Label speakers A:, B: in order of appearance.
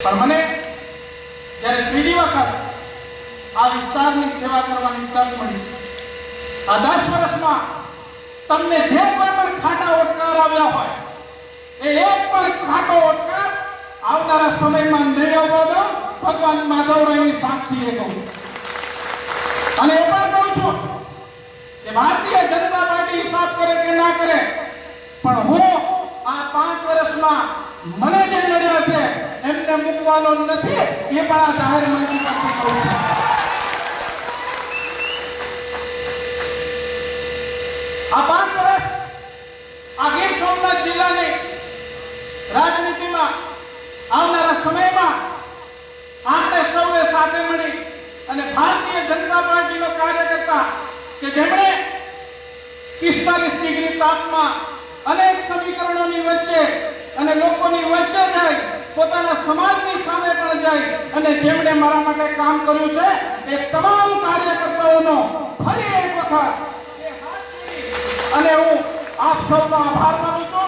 A: પણ મને જ્યારે ત્રીજી વખત આ વિસ્તારની સેવા કરવાની તક મળી, આ દસ વર્ષમાં તમને જે કોઈ પણ ખાટા ઓટકાર આવ્યા હોય, એ એક પણ ખાટો ઓટકાર આવનારા સમયમાં નહીં આવવા દો ભગવાન માધવરાયની સાક્ષીએ કહું અને એ પણ કહું છું કે ભારતીય જનતા પાર્ટી હિસાબ કરે કે ના કરે, પણ હું આ પાંચ વર્ષમાં મને જે નડ્યા છે એમને નથી એ પણ આ જાહેર મંચ પાસે કહું છું આ પાંચ વર્ષ આ ગીર સોમનાથ જિલ્લાને રાજનીતિમાં આવનારા સમયમાં આપણે સૌએ સાથે મળી અને ભારતીય જનતા પાર્ટીનો કાર્યકર્તા કે જેમણે પિસ્તાલીસ ડિગ્રી તાપમાં અનેક સમીકરણોની વચ્ચે અને લોકોની વચ્ચે પોતાના સમાજની સામે પણ જાય અને જેમણે મારા માટે કામ કર્યું છે, એ તમામ કાર્યકર્તાઓનો ફરી એક વખત અને હું આપ સૌનો આભાર